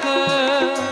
तक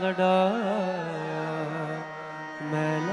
ਲਡਾਇਆ ਤੇਰਾ ਪਰਹੋਸ ਹੈ ਪਿਆਰੇ ਮੈਂ